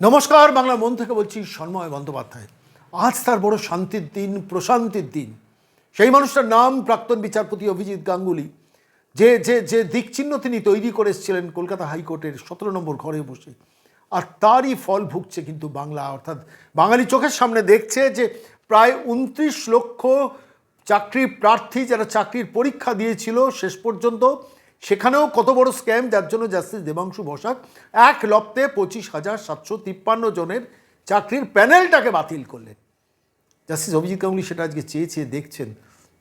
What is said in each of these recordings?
নমস্কার, বাংলা মন থেকে বলছি সন্ময় বন্দ্যোপাধ্যায়। আজ তার বড় শান্তির দিন, প্রশান্তির দিন। সেই মানুষটার নাম প্রাক্তন বিচারপতি অভিজিৎ গাঙ্গুলি। যে যে যে দিকচিহ্ন তিনি তৈরি করে এসেছিলেন কলকাতা হাইকোর্টের সতেরো নম্বর ঘরে বসে, আর তারই ফল ভুগছে কিন্তু বাংলা। অর্থাৎ বাঙালি চোখের সামনে দেখছে যে প্রায় উনত্রিশ লক্ষ চাকরি প্রার্থী যারা চাকরির পরীক্ষা দিয়েছিল শেষ পর্যন্ত সেখানেও কত বড় স্ক্যাম? যার জন্য জাস্টিস দেবাংশু বসাক এক লপ্তে পঁচিশ হাজার সাতশো তিপ্পান্ন জনের চাকরির প্যানেলটাকে বাতিল করলেন। জাস্টিস অভিজিৎ গাঙ্গুলি সেটা আজকে চেয়ে চেয়ে দেখছেন।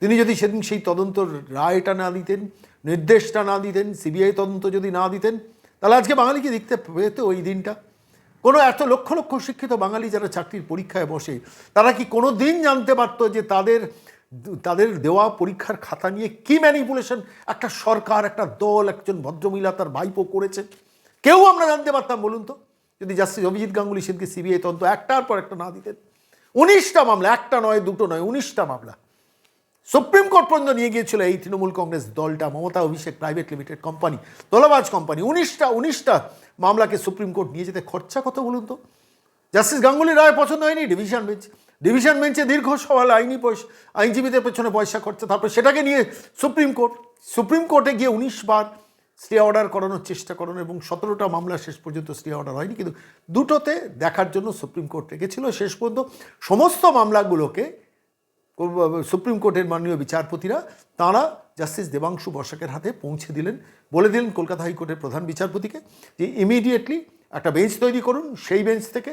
তিনি যদি সেদিন সেই তদন্ত রায়টা না দিতেন, নির্দেশটা না দিতেন, সিবিআই তদন্ত যদি না দিতেন, তাহলে আজকে বাঙালিকে দেখতে পেতে ওই দিনটা। কোনো এত লক্ষ লক্ষ শিক্ষিত বাঙালি যারা চাকরির পরীক্ষায় বসে, তারা কি কোনো দিন জানতে পারতো যে তাদের তাদের দেওয়া পরীক্ষার খাতা নিয়ে কি ম্যানিপুলেশন একটা সরকার, একটা দল, একজন ভদ্রমহিলা তার ভাইপো করেছে। কেউ আমরা জানতে পারতাম, বলুন তো? যদি জাস্টিস অভিজিৎ গাঙ্গুলি সেদিনকে সিবিআই তদন্ত একটার পর একটা না দিতেন। উনিশটা মামলা, একটা নয়, দুটো নয়, উনিশটা মামলা। সুপ্রিম কোর্ট পর্যন্ত নিয়ে গিয়েছিল এই তৃণমূল কংগ্রেস দলটা, Mamata, Abhishek private limited company দলবাজ company উনিশটা উনিশটা মামলাকে সুপ্রিম কোর্ট নিয়ে যেতে খরচা কত, বলুন তো? জাস্টিস গাঙ্গুলি রায় পছন্দ হয়নি ডিভিশন বেঞ্চ ডিভিশন বেঞ্চে দীর্ঘ সওয়াল, আইনি পয়সা, আইনজীবীদের পেছনে পয়সা খরচা, তারপর সেটাকে নিয়ে সুপ্রিম কোর্ট সুপ্রিম কোর্টে গিয়ে উনিশ বার স্টে অর্ডার করানোর চেষ্টা করানো এবং সতেরোটা মামলা শেষ পর্যন্ত স্টে অর্ডার হয়নি। কিন্তু দুটোতে দেখার জন্য সুপ্রিম কোর্ট রেখেছিল। শেষ পর্যন্ত সমস্ত মামলাগুলোকে সুপ্রিম কোর্টের মাননীয় বিচারপতিরা, তাঁরা জাস্টিস দেবাংশু বসাকের হাতে পৌঁছে দিলেন। বলে দিলেন কলকাতা হাইকোর্টের প্রধান বিচারপতিকে যে ইমিডিয়েটলি একটা বেঞ্চ তৈরি করুন, সেই বেঞ্চ থেকে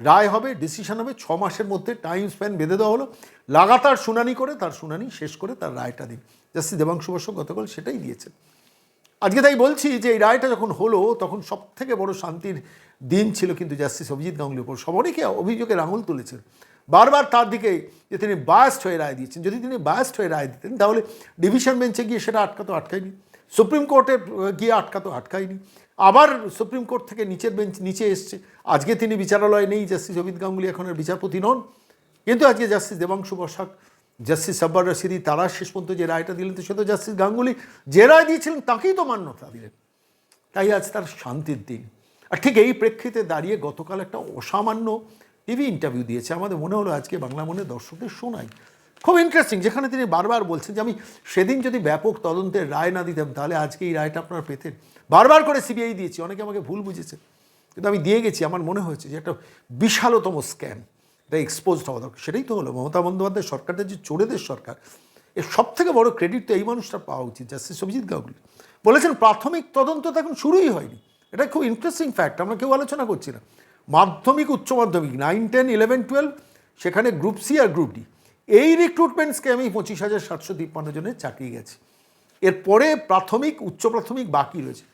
রায় হবে ডিসিশন হবে, ছ মাসের মধ্যে টাইম স্প্যান বেঁধে দেওয়া হলো। লাগাতার শুনানি করে, তার শুনানি শেষ করে তার রায়টা দিন। জাস্টিস দেবাংশু বসক গতকাল সেটাই দিয়েছেন। আজকে তাই বলছি যে, এই রায়টা যখন হলো, তখন সব থেকে বড় শান্তির দিন ছিল কিন্তু জাস্টিস অভিজিৎ গাঙ্গুলির উপর। সব অনেকে অভিযোগের আঙুল তুলেছেন। বারবার তার দিকে যে তিনি বায়াস্ট হয়ে রায় দিয়েছেন। যদি তিনি বায়াস্ট হয়ে রায় দিতেন, তাহলে ডিভিশন বেঞ্চে গিয়ে সেটা আটকাতো, আটকায়নি। সুপ্রিম কোর্টে গিয়ে আটকাতো আটকায়নি। আবার সুপ্রিম কোর্ট থেকে নিচের বেঞ্চ, নিচে এসছে। আজকে তিনি বিচারালয়ে নেই, জাস্টিস অভিজিৎ গাঙ্গুলি এখন আর বিচারপতি নন। কিন্তু আজকে জাস্টিস দেবাংশু বসাক জাস্টিস সাব্বার রশিদি, তারা শেষ পর্যন্ত যে রায়টা দিলেন, তো সে তো জাস্টিস গাঙ্গুলি যে রায় দিয়েছিলেন, তাকেই তো মান্যতা দিলেন। তাই আজ তার শান্তির দিন। আর ঠিক এই প্রেক্ষিতে দাঁড়িয়ে গতকাল একটা অসামান্য টিভি ইন্টারভিউ দিয়েছে। আমাদের মনে হলো আজকে বাংলা মনে দর্শকদের শোনাই খুব ইন্টারেস্টিং যেখানে তিনি বারবার বলছেন যে আমি সেদিন যদি ব্যাপক তদন্তের রায় না দিতাম, তাহলে আজকে এই রায়টা আপনারা পেতেন। বারবার করে সিবিআই দিয়েছি, অনেকে আমাকে ভুল বুঝেছে কিন্তু আমি দিয়ে গেছি, আমার মনে হয়েছে যে একটা বিশালতম স্ক্যাম এটা এক্সপোজড হওয়া দরকার। সেটাই তো হলো, মমতা বন্দ্যোপাধ্যায় সরকারটা যে চোরেদের সরকার, এর সব থেকে বড় ক্রেডিট তো এই মানুষটা পাওয়া উচিত জাস্টিস অভিজিৎ গাঙ্গুলি বলেছেন, প্রাথমিক তদন্ত তো এখন শুরুই হয়নি। এটা খুব ইন্টারেস্টিং ফ্যাক্ট আমরা কেউ আলোচনা করছি না। মাধ্যমিক, উচ্চ মাধ্যমিক নাইন টেন ইলেভেন টুয়েলভ সেখানে গ্রুপ সি আর গ্রুপ ডি এই রিক্রুটমেন্ট স্ক্যামেই পঁচিশ হাজার সাতশো তিপ্পান্ন জনের চাকরি গেছে। এরপরে প্রাথমিক, উচ্চ প্রাথমিক বাকি রয়েছে।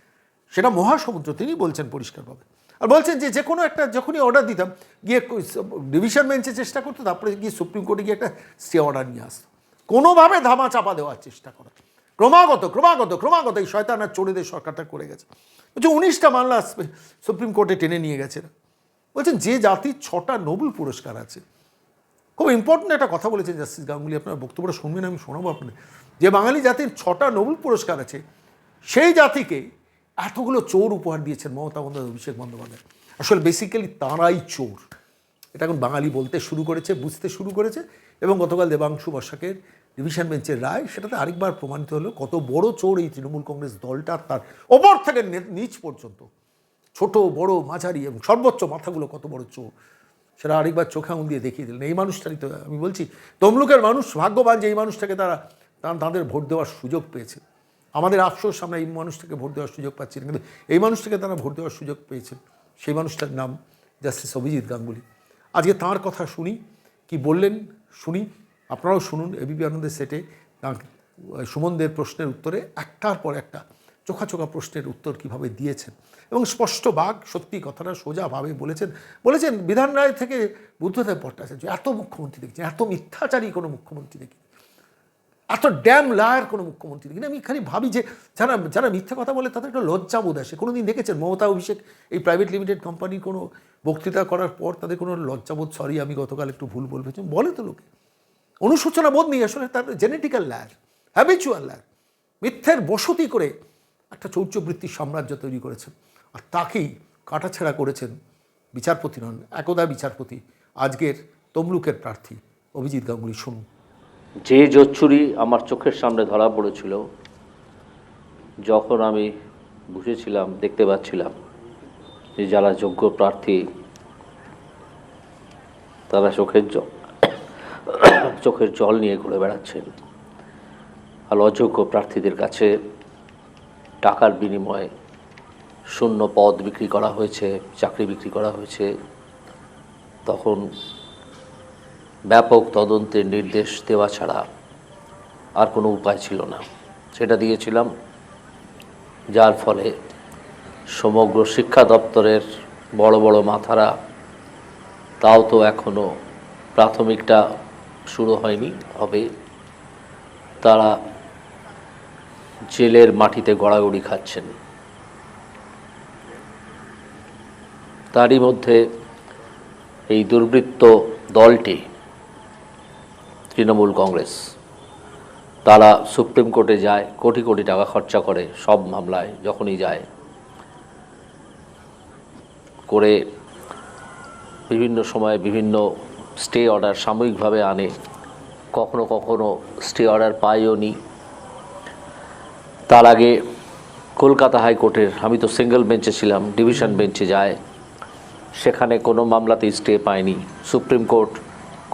সেটা মহাসমুদ্র, তিনি বলছেন পরিষ্কারভাবে। আর বলছেন যে যে কোনো একটা, যখনই অর্ডার দিতাম, গিয়ে ডিভিশন বেঞ্চে চেষ্টা করতো, তারপরে গিয়ে সুপ্রিম কোর্টে গিয়ে একটা স্টে অর্ডার নিয়ে আসতো। কোনোভাবে ধামা চাপা দেওয়ার চেষ্টা করা। ক্রমাগত ক্রমাগত ক্রমাগত এই শয়তানার চোরেদের সরকারটা করে গেছে। বলছে, উনিশটা মামলা সুপ্রিম কোর্টে টেনে নিয়ে গেছে বলছেন, যে জাতির ছটা নোবেল পুরস্কার আছে খুব ইম্পর্টেন্ট একটা কথা বলেছেন জাস্টিস গাঙ্গুলি, আপনার বক্তব্যটা শুনবেন, আমি শোনাবো আপনাদের। যে বাঙালি জাতির ছটা নোবেল পুরস্কার আছে, সেই জাতিকে এতগুলো চোর উপহার দিয়েছেন মমতা বন্দ্যোপাধ্যায়, অভিষেক বন্দ্যোপাধ্যায়। আসলে বেসিক্যালি তাঁরাই চোর। এটা এখন বাঙালি বলতে শুরু করেছে, বুঝতে শুরু করেছে, এবং গতকাল দেবাংশু বসাকের ডিভিশন বেঞ্চের রায়, সেটাতে আরেকবার প্রমাণিত হলো কত বড় চোর এই তৃণমূল কংগ্রেস দলটা তার ওপর থেকে নিচ পর্যন্ত। ছোট, বড়, মাঝারি এবং সর্বোচ্চ মাথাগুলো কত বড় চোর। সেটা আরেকবার চোখে আঙুল দিয়ে দেখিয়ে দিলেন। এই মানুষটারই তো আমি বলছি, তমলুকের মানুষ ভাগ্যবান যে এই মানুষটাকে তারা তাদের ভোট দেওয়ার সুযোগ পেয়েছে। আমাদের আফসোস, আমরা এই মানুষটাকে ভোট দেওয়ার সুযোগ পাচ্ছি না। কিন্তু এই মানুষটাকে তারা ভোট দেওয়ার সুযোগ পেয়েছেন সেই মানুষটার নাম জাস্টিস অভিজিৎ গাঙ্গুলি। আজকে তাঁর কথা শুনি, কি বললেন শুনি। আপনারাও শুনুন এবিপি আনন্দের সেটে। সুমনদের প্রশ্নের উত্তরে একটার পর একটা চোখা চোখা প্রশ্নের উত্তর কীভাবে দিয়েছেন? এবং স্পষ্ট বাঘ সত্যি কথাটা সোজাভাবে বলেছেন। বলেছেন, বিধান রায় থেকে বুদ্ধদেব ভট্টাচার্য, এত মুখ্যমন্ত্রী দেখছেন এত মিথ্যাচারী কোনো মুখ্যমন্ত্রী দেখি। এত ড্যাম লায়ার কোনো মুখ্যমন্ত্রী দেখি। আমি খালি ভাবি যে, যারা যারা মিথ্যা কথা বলে তাদের একটা লজ্জাবোধ আসে। কোনো দিন দেখেছেন মমতা অভিষেক এই প্রাইভেট লিমিটেড কোম্পানির কোনো বক্তৃতা করার পর তাদের কোনো লজ্জাবোধ সরি, আমি গতকাল একটু ভুল বলবেছি বলে তো লোকে। অনুশোচনা বোধ নেই আসলে, তার জেনেটিক্যাল ল্যার, হ্যাবিচুয়াল ল্যার, মিথ্যের বসতি করে একটা চৌর্যবৃত্তির সাম্রাজ্য তৈরি করেছেন। আর তাকেই কাটাছেড়া করেছেন বিচারপতি নন, একদা বিচারপতি, আজকের তমলুকের প্রার্থী অভিজিৎ গাঙ্গুলি। শুনুন। যে জোচ্ছুরি আমার চোখের সামনে ধরা পড়েছিল, যখন আমি বুঝেছিলাম, দেখতে পাচ্ছিলাম যে যারা যোগ্য প্রার্থী, তারা চোখের জল চোখের জল নিয়ে ঘুরে বেড়াচ্ছেন। আর অযোগ্য প্রার্থীদের কাছে টাকার বিনিময়ে শূন্য পদ বিক্রি করা হয়েছে, চাকরি বিক্রি করা হয়েছে। তখন ব্যাপক তদন্তের নির্দেশ দেওয়া ছাড়া আর কোনো উপায় ছিল না। সেটা দিয়েছিলাম, যার ফলে সমগ্র শিক্ষা দপ্তরের বড় বড় মাথারা তাও তো এখনও প্রাথমিকটা শুরু হয়নি, হবে। তারা জেলের মাটিতে গড়াগড়ি খাচ্ছেন। তারই মধ্যে এই দুর্বৃত্ত দলটি, তৃণমূল কংগ্রেস, তারা সুপ্রিম কোর্টে যায়, কোটি কোটি টাকা খরচা করে সব মামলায় যখনই যায়, করে বিভিন্ন সময়ে বিভিন্ন স্টে অর্ডার সাময়িকভাবে আনে, কখনো কখনো স্টে অর্ডার পাইও নি। তার আগে কলকাতা হাইকোর্টের আমি তো সিঙ্গেল বেঞ্চে ছিলাম ডিভিশন বেঞ্চে যায়। সেখানে কোনো মামলাতেই স্টে পায়নি। সুপ্রিম কোর্ট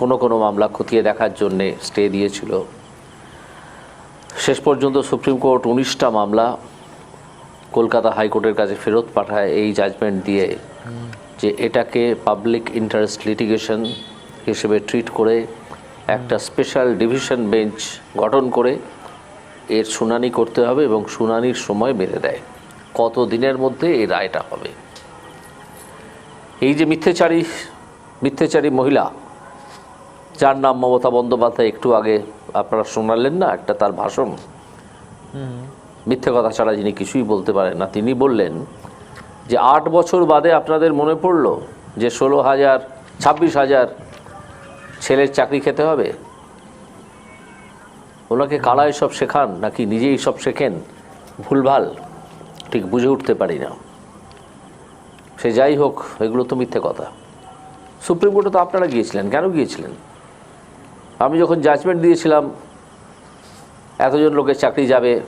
কোনো কোনো মামলা খতিয়ে দেখার জন্যে স্টে দিয়েছিল। শেষ পর্যন্ত সুপ্রিম কোর্ট উনিশটা মামলা কলকাতা হাইকোর্টের কাছে ফেরত পাঠায় এই জাজমেন্ট দিয়ে যে এটাকে পাবলিক ইন্টারেস্ট লিটিগেশন হিসেবে ট্রিট করে একটা স্পেশাল ডিভিশন বেঞ্চ গঠন করে এর শুনানি করতে হবে এবং শুনানির সময় বেঁধে দেয় কত দিনের মধ্যে এই রায়টা হবে? এই যে মিথ্যেচারী মিথ্যেচারী মহিলা, যার নাম মমতা বন্দ্যোপাধ্যায়, একটু আগে আপনারা শোনালেন না, একটা তার ভাষণ? মিথ্যে কথা ছাড়া যিনি কিছুই বলতে পারেন না, তিনি বললেন যে আট বছর বাদে আপনাদের মনে পড়ল যে ষোলো হাজার, ছাব্বিশ হাজার ছেলের চাকরি খেতে হবে? ওনাকে কারা সব শেখান নাকি নিজেই সব শেখেন? ভুলভাল। ঠিক বুঝে উঠতে পারি না। সে যাই হোক এগুলো তো মিথ্যে কথা। সুপ্রিম কোর্টে তো আপনারা গিয়েছিলেন কেন গিয়েছিলেন? আমি যখন জাজমেন্ট দিয়েছিলাম এতজন লোকের চাকরি যাবে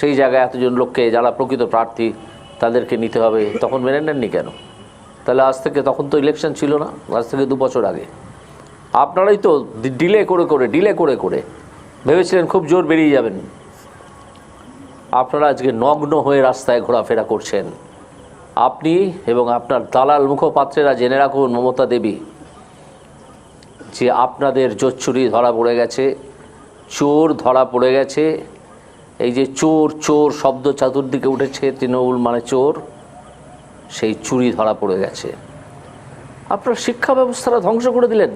সেই জায়গায় এতজন লোককে যারা প্রকৃত প্রার্থী তাদেরকে নিতে হবে তখন মেনে নেননি কেন? তাহলে আজ থেকে তখন তো ইলেকশন ছিল না আজ থেকে দু বছর আগে। আপনারাই তো ডিলে করে করে ডিলে করে করে ভেবেছিলেন খুব জোর বেরিয়ে যাবেন। আপনারা আজকে নগ্ন হয়ে রাস্তায় ঘোরাফেরা করছেন। আপনি এবং আপনার দালাল মুখপাত্রেরা জেনে রাখুন, মমতা দেবী, যে আপনাদের জোচ্ছুরি ধরা পড়ে গেছে, চোর ধরা পড়ে গেছে। এই যে চোর চোর শব্দ চতুর্দিকে উঠেছে তৃণমূল মানে চোর, সেই চুরি ধরা পড়ে গেছে। আপনার শিক্ষা ব্যবস্থাটা ধ্বংস করে দিলেন।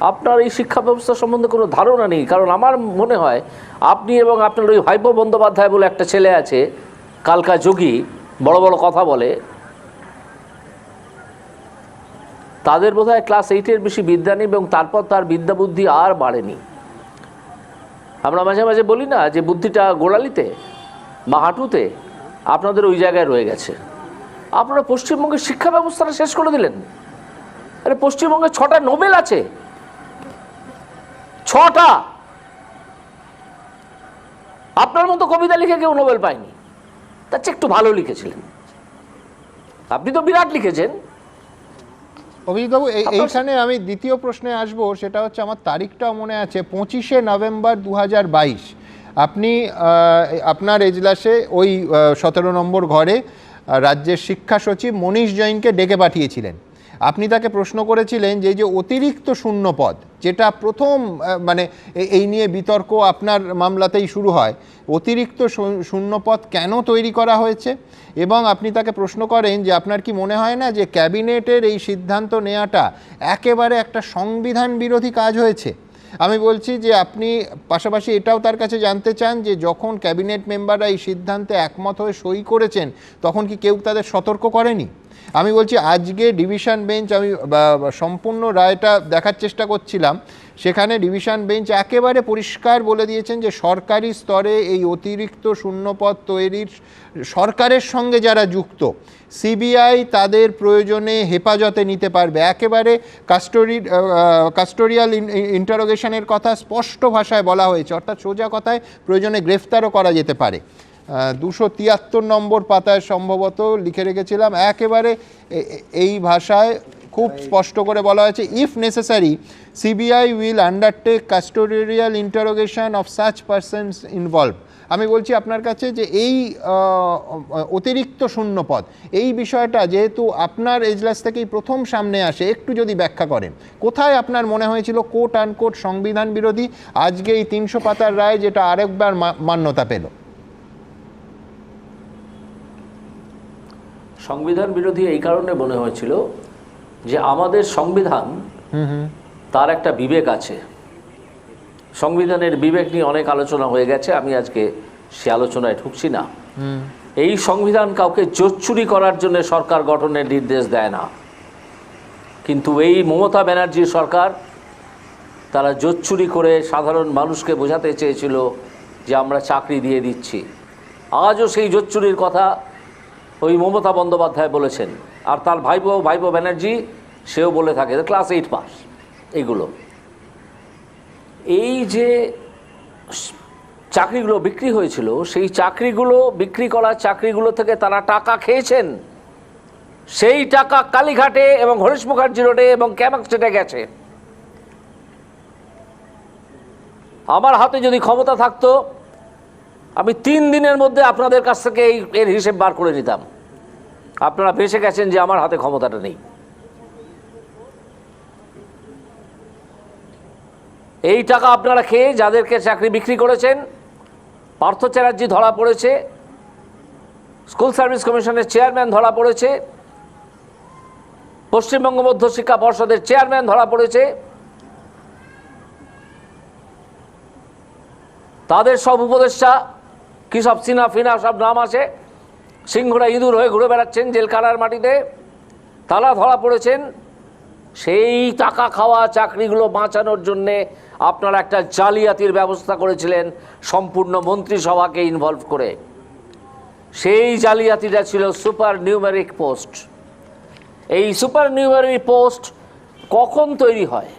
আপনার এই শিক্ষা ব্যবস্থা সম্বন্ধে কোনো ধারণা নেই? কারণ আমার মনে হয় আপনি এবং আপনার ওই ভাইপো বন্দ্যোপাধ্যায় বলে একটা ছেলে আছে, কালকা যোগী, বড় বড় কথা বলে। তাদের বোধহয় ক্লাস এইটের বেশি বিদ্যা নেই এবং তারপর তার বিদ্যা বুদ্ধি আর বাড়েনি। আমরা মাঝে মাঝে বলি না যে বুদ্ধিটা গোড়ালিতে, বা হাঁটুতে, আপনাদের ওই জায়গায় রয়ে গেছে। আপনারা পশ্চিমবঙ্গের শিক্ষা ব্যবস্থাটা শেষ করে দিলেন। আরে পশ্চিমবঙ্গে ছটা নোবেল আছে। ছটা। আপনার মতো কবিতা লিখে কেউ নোবেল পায়নি। তার চেয়ে একটু ভালো লিখেছিলেন। আপনি তো বিরাট লিখেছেন। অভিজিৎবাবু এই এইখানে আমি দ্বিতীয় প্রশ্নে আসব সেটা হচ্ছে আমার তারিখটাও মনে আছে পঁচিশে নভেম্বর দু হাজার বাইশ। আপনি আপনার এজলাসে ওই সতেরো নম্বর ঘরে রাজ্যের শিক্ষা সচিব মনীষ জৈনকে ডেকে পাঠিয়েছিলেন। আপনি তাকে প্রশ্ন করেছিলেন যে এই যে অতিরিক্ত শূন্য পদ যেটা প্রথম মানে এই নিয়ে বিতর্ক আপনার মামলাতেই শুরু হয়। অতিরিক্ত শূ- শূন্য পদ কেন তৈরি করা হয়েছে? এবং আপনি তাকে প্রশ্ন করেন যে আপনার কি মনে হয় না যে ক্যাবিনেটের এই সিদ্ধান্ত নেওয়াটা একেবারে একটা সংবিধান বিরোধী কাজ হয়েছে? আমি বলছি যে আপনি পাশাপাশি এটাও তার কাছে জানতে চান যে যখন ক্যাবিনেট মেম্বাররা এই সিদ্ধান্তে একমত হয়ে সই করেছেন, তখন কি কেউ তাদের সতর্ক করেনি? আমি বলছি আজকে ডিভিশন বেঞ্চ আমি সম্পূর্ণ রায়টা দেখার চেষ্টা করছিলাম। সেখানে ডিভিশন বেঞ্চ একেবারে পরিষ্কার বলে দিয়েছেন যে সরকারি স্তরে এই অতিরিক্ত শূন্যপদ তৈরির সরকারের সঙ্গে যারা যুক্ত সিবিআই তাদের প্রয়োজনে হেফাজতে নিতে পারবে। একেবারে কাস্টোরি কাস্টোরিয়াল ইন্টারোগেশনের কথা স্পষ্ট ভাষায় বলা হয়েছে, অর্থাৎ সোজা কথায় প্রয়োজনে গ্রেফতারও করা যেতে পারে। দুশো তিয়াত্তর নম্বর পাতায় সম্ভবত লিখে রেখেছিলাম। একেবারে এই ভাষায় খুব স্পষ্ট করে বলা হয়েছে if necessary CBI will undertake custodial interrogation of such persons involve আমি বলছি আপনার কাছে যে এই অতিরিক্ত শূন্যপদ এই বিষয়টা যেহেতু আপনার এজলাস থেকেই প্রথম সামনে আসে একটু যদি ব্যাখ্যা করেন। কোথায় আপনার মনে হয়েছিল কোট আনকোট সংবিধান বিরোধী? আজকে এই তিনশো পাতার রায় যেটা আরেকবার মা- মান্যতা পেল। সংবিধান বিরোধী এই কারণে মনে হয়েছিল যে আমাদের সংবিধান তার একটা বিবেক আছে। সংবিধানের বিবেক নিয়ে অনেক আলোচনা হয়ে গেছে আমি আজকে সে আলোচনায় ঢুকছি না। এই সংবিধান কাউকে জোচ্চুরি করার জন্য সরকার গঠনের নির্দেশ দেয় না। কিন্তু এই মমতা ব্যানার্জির সরকার তারা জোচ্চুরি করে সাধারণ মানুষকে বোঝাতে চেয়েছিল যে আমরা চাকরি দিয়ে দিচ্ছি। আজও সেই জোচ্চুরির কথা ওই মমতা বন্দ্যোপাধ্যায় বলেছেন, আর তার ভাইপো ভাইপো ব্যানার্জি সেও বলে থাকে ক্লাস এইট পাস এইগুলো এই যে চাকরিগুলো বিক্রি হয়েছিল, সেই চাকরিগুলো বিক্রি করা চাকরিগুলো থেকে তারা টাকা খেয়েছেন। সেই টাকা কালীঘাটে এবং হরিশ মুখার্জি রোডে এবং ক্যামাক স্টেটে গেছে। আমার হাতে যদি ক্ষমতা থাকতো, আমি তিন দিনের মধ্যে আপনাদের কাছ থেকে এই, এর হিসেব বার করে নিতাম। আপনারা বেঁচে গেছেন যে আমার হাতে ক্ষমতাটা নেই। এই টাকা আপনারা খেয়ে যাদেরকে চাকরি বিক্রি করেছেন, পার্থ চ্যাটার্জি ধরা পড়েছে, স্কুল সার্ভিস কমিশনের চেয়ারম্যান ধরা পড়েছে, পশ্চিমবঙ্গ মধ্য শিক্ষা পর্ষদের চেয়ারম্যান ধরা পড়েছে। তাদের সব উপদেষ্টা, কি সব সিনা ফিনা সব নাম আছে সিংহরা ইঁদুর হয়ে ঘুরে বেড়াচ্ছেন জেলখানার মাটিতে। তালা ধরা পড়েছেন। সেই টাকা খাওয়া চাকরিগুলো বাঁচানোর জন্যে আপনারা একটা জালিয়াতির ব্যবস্থা করেছিলেন সম্পূর্ণ মন্ত্রিসভাকে ইনভলভ করে। সেই জালিয়াতিটা ছিল সুপার নিউমেরিক পোস্ট এই সুপার নিউমেরিক পোস্ট কখন তৈরি হয়?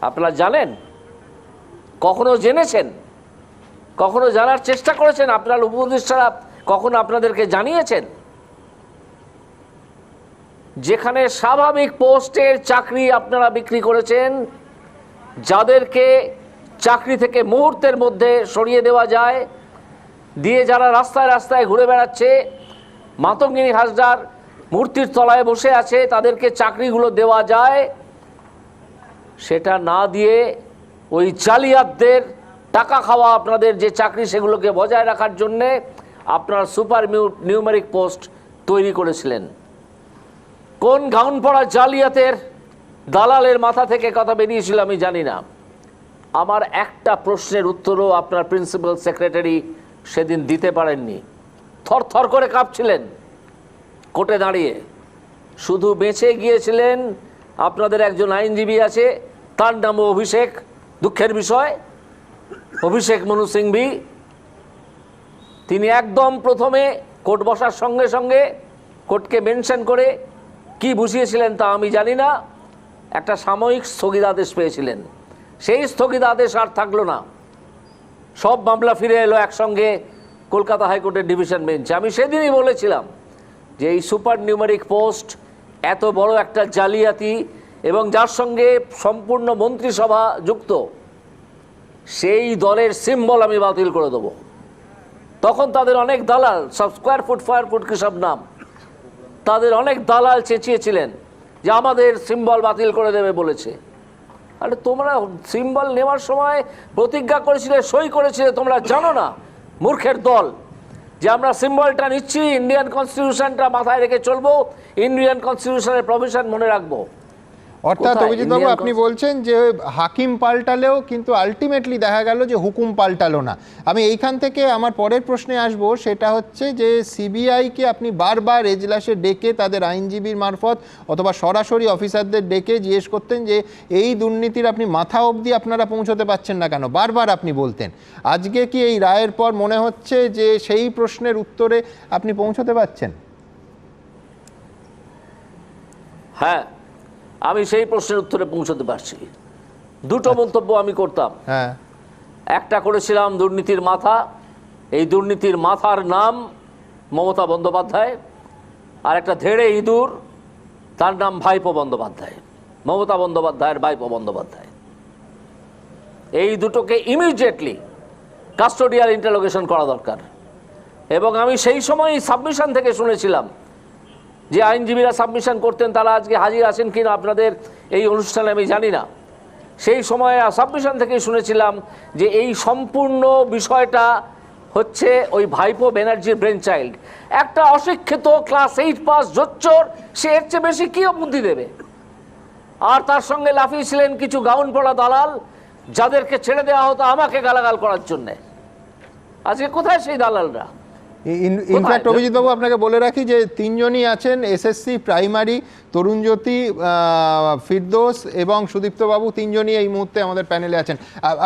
আপনারা জানেন? কখনো জেনেছেন? কখনো জানার চেষ্টা করেছেন? আপনার উপদেষ্টারা কখনো আপনাদেরকে জানিয়েছেন? যেখানে স্বাভাবিক পোস্টের চাকরি আপনারা বিক্রি করেছেন, যাদেরকে চাকরি থেকে মুহূর্তের মধ্যে সরিয়ে দেওয়া যায়, দিয়ে যারা রাস্তায় রাস্তায় ঘুরে বেড়াচ্ছে, মাতঙ্গিনী হাসদার মূর্তির তলায় বসে আছে, তাদেরকে চাকরিগুলো দেওয়া যায়, সেটা না দিয়ে ওই জালিয়াতদের টাকা খাওয়া আপনাদের যে চাকরি সেগুলোকে বজায় রাখার জন্যে আপনার সুপার নিউমেরিক পোস্ট তৈরি করেছিলেন। কোন গাউন পড়া জালিয়াতের দালালের মাথা থেকে কথা বেরিয়েছিল আমি জানি না। আমার একটা প্রশ্নের উত্তরও আপনার প্রিন্সিপাল সেক্রেটারি সেদিন দিতে পারেননি। থর থর করে কাঁপছিলেন কোর্টে দাঁড়িয়ে। শুধু বেঁচে গিয়েছিলেন আপনাদের একজন আইনজীবী আছে, তার নামও অভিষেক, দুঃখের বিষয়। অভিষেক মনু সিংভি তিনি একদম প্রথমে কোর্ট বসার সঙ্গে সঙ্গে কোর্টকে মেনশন করে কি বুঝিয়েছিলেন তা আমি জানি না। একটা সাময়িক স্থগিতাদেশ পেয়েছিলেন। সেই স্থগিতাদেশ আর থাকল না। সব মামলা ফিরে এলো একসঙ্গে কলকাতা হাইকোর্টের ডিভিশন বেঞ্চে। আমি সেদিনই বলেছিলাম যে এই সুপার নিউমারিক পোস্ট এত বড় একটা জালিয়াতি এবং যার সঙ্গে সম্পূর্ণ মন্ত্রিসভা যুক্ত, সেই দলের সিম্বল আমি বাতিল করে দেবো। তখন তাদের অনেক দালাল, সব স্কোয়ার ফুট ফায়ার ফুট কি সব নাম? তাদের অনেক দালাল চেঁচিয়েছিলেন যে আমাদের সিম্বল বাতিল করে দেবে বলেছে। আরে তোমরা সিম্বল নেওয়ার সময় প্রতিজ্ঞা করেছিলে, সই করেছিলে, তোমরা জানো না, মূর্খের দল। যে আমরা সিম্বলটা নিচ্ছি ইন্ডিয়ান কনস্টিটিউশনটা মাথায় রেখে চলবো ইন্ডিয়ান কনস্টিটিউশনের প্রভিশন মনে রাখব। অর্থাৎ? অভিজিৎ বাবু আপনি বলছেন যে হাকিম পাল্টালেও কিন্তু আলটিমেটলি দেখা গেল যে হুকুম পাল্টালো না। আমি এইখান থেকে আমার পরের প্রশ্নে আসব সেটা হচ্ছে যে সিবিআইকে আপনি বারবার এজলাসে ডেকে তাদের আইনজীবীর মারফত অথবা সরাসরি অফিসারদের ডেকে জিজ্ঞেস করতেন যে এই দুর্নীতির আপনি মাথা অবধি আপনারা পৌঁছতে পারছেন না কেন? বারবার আপনি বলতেন। আজকে কি এই রায়ের পর মনে হচ্ছে যে সেই প্রশ্নের উত্তরে আপনি পৌঁছতে পারছেন হ্যাঁ আমি সেই প্রশ্নের উত্তরে পৌঁছতে পারছি। দুটো মন্তব্য আমি করতাম। হ্যাঁ। একটা করেছিলাম দুর্নীতির মাথা। এই দুর্নীতির মাথার নাম মমতা বন্দ্যোপাধ্যায়। আর একটা ধেড়ে ইঁদুর তার নাম ভাইপো বন্দ্যোপাধ্যায়। মমতা বন্দ্যোপাধ্যায়ের ভাইপো বন্দ্যোপাধ্যায়। এই দুটোকে ইমিডিয়েটলি কাস্টোডিয়াল ইন্টারোগেশন করা দরকার। এবং আমি সেই সময় সাবমিশন থেকে শুনেছিলাম যে আইনজীবীরা সাবমিশন করতেন, তারা আজকে হাজির আছেন কিনা আপনাদের এই অনুষ্ঠানে আমি জানি না। সেই সময় সাবমিশন থেকেই শুনেছিলাম যে এই সম্পূর্ণ বিষয়টা হচ্ছে ওই ভাইপো ব্যানার্জির ব্রেন চাইল্ড একটা অশিক্ষিত ক্লাস এইট পাস জোচ্চর, সে এর চেয়ে বেশি কী বুদ্ধি দেবে? আর তার সঙ্গে লাফিয়েছিলেন কিছু গাউন পড়া দালাল, যাদেরকে ছেড়ে দেওয়া হতো আমাকে গালাগাল করার জন্যে। আজকে কোথায় সেই দালালরা? ইনফ্যাক্ট অভিজিৎ বাবু আপনাকে বলে রাখি যে তিনজনই আছেন এসএসসি প্রাইমারি তরুণজ্যোতি ফিরদোস এবং সুদীপ্ত বাবু তিনজনই এই মুহূর্তে আমাদের প্যানেলে আছেন।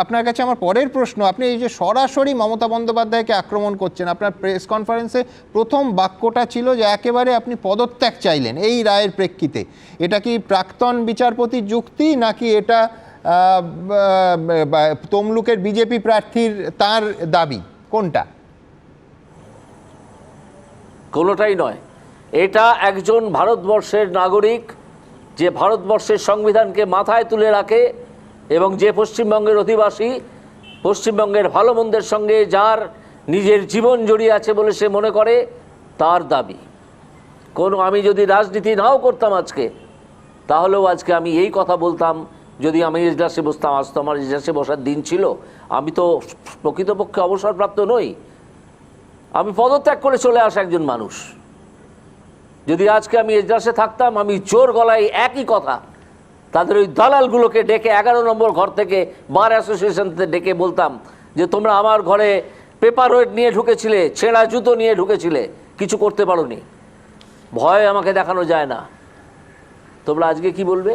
আপনার কাছে আমার পরের প্রশ্ন আপনি এই যে সরাসরি মমতা বন্দ্যোপাধ্যায়কে আক্রমণ করছেন আপনার প্রেস কনফারেন্সে প্রথম বাক্যটা ছিল যে একেবারে আপনি পদত্যাগ চাইলেন এই রায়ের প্রেক্ষিতে। এটা কি প্রাক্তন বিচারপতির যুক্তি নাকি এটা তমলুকের বিজেপি প্রার্থীর তার দাবি? কোনটা? কোনোটাই নয়। এটা একজন ভারতবর্ষের নাগরিক যে ভারতবর্ষের সংবিধানকে মাথায় তুলে রাখে এবং যে পশ্চিমবঙ্গের অধিবাসী, পশ্চিমবঙ্গের ভালো মন্দের সঙ্গে যার নিজের জীবন জড়িয়ে আছে বলে সে মনে করে, তার দাবি। কোনো আমি যদি রাজনীতি নাও করতাম আজকে, তাহলেও আজকে আমি এই কথা বলতাম, যদি আমি এজলাসে বসতাম, আজ তো আমার এজলাসে বসার দিন ছিল, আমি তো প্রকৃতপক্ষে অবসরপ্রাপ্ত নই। আমি পদত্যাগ করে চলে আসা একজন মানুষ। যদি আজকে আমি এজলাসে থাকতাম, আমি জোর গলায় একই কথা তাদের ওই দালালগুলোকে ডেকে এগারো নম্বর ঘর থেকে বার অ্যাসোসিয়েশন ডেকে বলতাম যে, তোমরা আমার ঘরে পেপার ওয়েট নিয়ে ঢুকেছিলে, ছেঁড়া জুতো নিয়ে ঢুকেছিলে, কিছু করতে পারোনি। ভয় আমাকে দেখানো যায় না। তোমরা আজকে কি বলবে?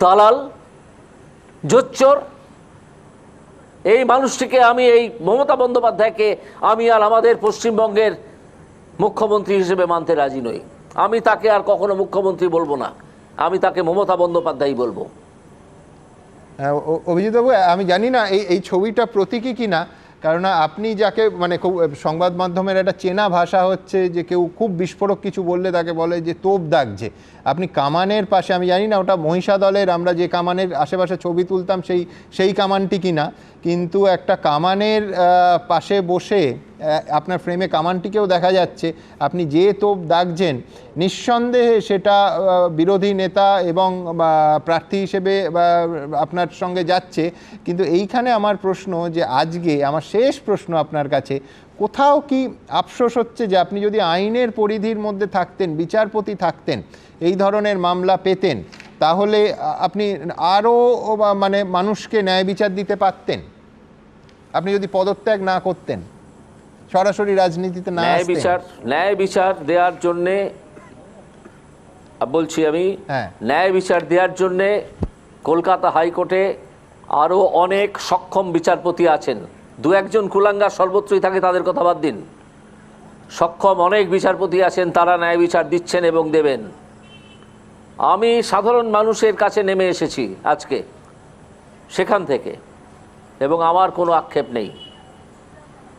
দালাল, জোচ্চর এই মানুষটিকে আমি এই মমতা বন্দ্যোপাধ্যায়কে আমি আর আমাদের পশ্চিমবঙ্গের মুখ্যমন্ত্রী হিসেবে মানতে রাজি নই। আমি তাকে আর কখনো মুখ্যমন্ত্রী বলব না। আমি তাকে মমতা বন্দ্যোপাধ্যায় বলব। হ্যাঁ, অভিজিৎবাবু আমি জানি না এই এই ছবিটা প্রতীকী কিনা কারণ আপনি যাকে মানে খুব সংবাদ মাধ্যমের একটা চেনা ভাষা হচ্ছে যে কেউ খুব বিস্ফোরক কিছু বললে তাকে বলে যে তোপ দাগছে। আপনি কামানের পাশে, আমি জানি না ওটা মহিষা দলের আমরা যে কামানের আশেপাশে ছবি তুলতাম সেই সেই কামানটি কিনা, কিন্তু একটা কামানের পাশে বসে আপনার ফ্রেমে কামানটিকেও দেখা যাচ্ছে, আপনি যে তোপ দাগছেন, নিঃসন্দেহে সেটা বিরোধী নেতা এবং প্রার্থী হিসেবে আপনার সঙ্গে যাচ্ছে, কিন্তু এইখানে আমার প্রশ্ন যে আজকে, আমার শেষ প্রশ্ন আপনার কাছে, কোথাও কি আফসোস হচ্ছে যে আপনি যদি আইনের পরিধির মধ্যে থাকতেন, বিচারপতি থাকতেন এই ধরনের মামলা পেতেন তাহলে আপনি আরও মানে মানুষকে ন্যায় বিচার দিতে পারতেন? আপনি যদি পদত্যাগ না করতেন সরাসরি রাজনীতিতে না ন্যায় বিচার ন্যায় বিচার দেওয়ার জন্যে বলছি আমি হ্যাঁ। ন্যায় বিচার দেওয়ার জন্যে কলকাতা হাইকোর্টে আরও অনেক সক্ষম বিচারপতি আছেন। দু একজন কুলাঙ্গার সর্বত্রই থাকে তাদের কথা বাদ দিন। সক্ষম অনেক বিচারপতি আছেন তারা ন্যায় বিচার দিচ্ছেন এবং দেবেন। আমি সাধারণ মানুষের কাছে নেমে এসেছি আজকে, সেখান থেকে, এবং আমার কোনো আক্ষেপ নেই।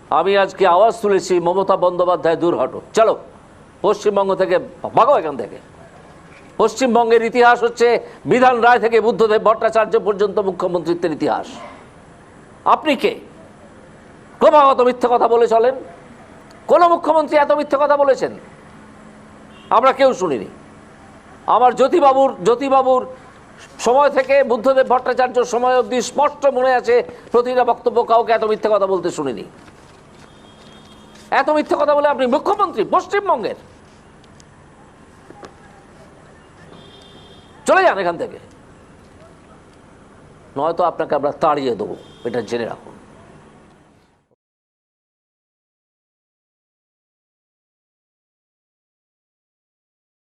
আমি আজকে আওয়াজ তুলেছি মমতা বন্দ্যোপাধ্যায় দূর হটো। চলো, পশ্চিমবঙ্গ থেকে ভাগো এখান থেকে। পশ্চিমবঙ্গের ইতিহাস হচ্ছে বিধান রায় থেকে বুদ্ধদেব ভট্টাচার্য পর্যন্ত মুখ্যমন্ত্রিত্বের ইতিহাস। আপনি কে? ক্রমাগত মিথ্যে কথা বলে চলেন। কোনো মুখ্যমন্ত্রী এত মিথ্যে কথা বলেছেন? আমরা কেউ শুনিনি। আমার জ্যোতিবাবুর জ্যোতিবাবুর সময় থেকে বুদ্ধদেব ভট্টাচার্য সময় অবধি স্পষ্ট মনে আছে, প্রতিটা বক্তব্য কাউকে এত মিথ্যে কথা বলতে শুনিনি। এত মিথ্যে কথা বলে আপনি মুখ্যমন্ত্রী, পশ্চিমবঙ্গের। চলে যান এখান থেকে। নয়তো আপনাকে আমরা তাড়িয়ে দেবো, এটা জেনে রাখুন।